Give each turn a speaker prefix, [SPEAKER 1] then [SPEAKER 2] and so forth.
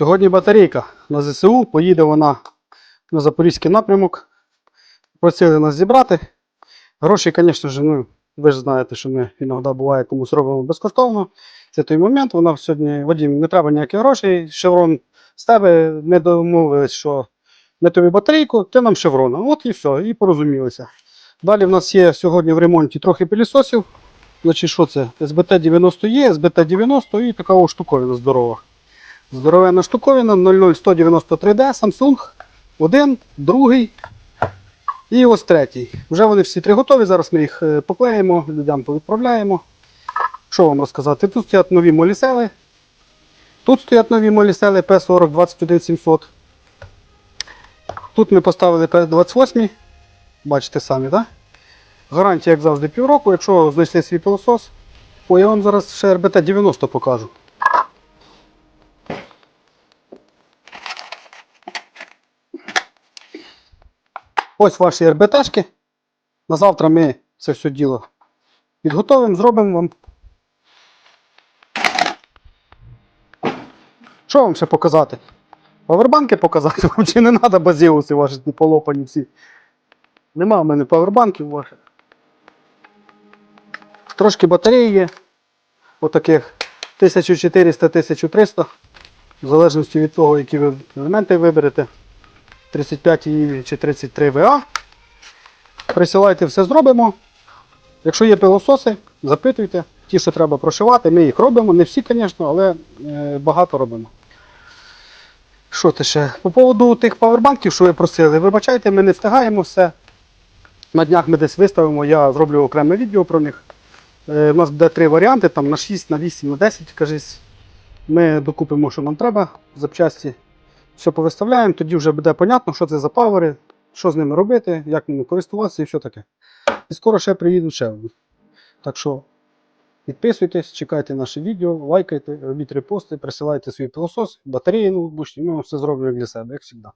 [SPEAKER 1] Сьогодні батарейка на ЗСУ. Поїде вона на Запорізький напрямок. Просили нас зібрати. Гроші, звісно ж, ну, ви ж знаєте, що ми іноді буває комусь робимо безкоштовно. Це той момент. Вона сьогодні, Вадим, не треба ніяких грошей. Шеврон з тебе не домовились, що ми тобі батарейку, ти нам шеврона. От і все, і порозумілися. Далі в нас є сьогодні в ремонті трохи пилісосів. Значить, що це? СБТ-90 є, СБТ-90 і така штуковина здорова. Здоровенна штуковина 00193D Samsung. Один, другий і ось третій. Вже вони всі три готові. Зараз ми їх е, поклеїмо, людям повідправляємо. Що вам розказати? Тут стоять нові молісели. Тут стоять нові молісели P40 21700. Тут ми поставили P28. Бачите самі, так? Гарантія, як завжди, півроку. Якщо знайшли свій пилосос, о, я вам зараз ще РБТ 90 покажу. Ось ваші РБТшки. На завтра ми це все діло підготовимо, зробимо вам. Що вам ще показати? Павербанки показати вам чи не треба базіуси ваші полопані всі. Нема в мене павербанків ваших. Трошки батареї є. Отаких 1400-1300. В залежності від того, які ви елементи виберете. 35 чи 33 ВА. Присилайте, все зробимо. Якщо є пилососи, запитуйте. Ті, що треба прошивати, ми їх робимо. Не всі, звісно, але е, багато робимо. Що ти ще? По поводу тих павербанків, що ви просили, вибачайте, ми не встигаємо все. На днях ми десь виставимо, я зроблю окреме відео про них. Е, у нас буде три варіанти, там на 6, на 8, на 10, кажись. Ми докупимо, що нам треба, запчасті. Все повиставляємо, тоді вже буде понятно, що це за павери, що з ними робити, як ними користуватися і все таке. І скоро ще приїду ще. одні. Так що підписуйтесь, чекайте наше відео, лайкайте, робіть репости, присилайте свій пилосос, батареї ноутбучні, ми вам все зробимо для себе, як завжди.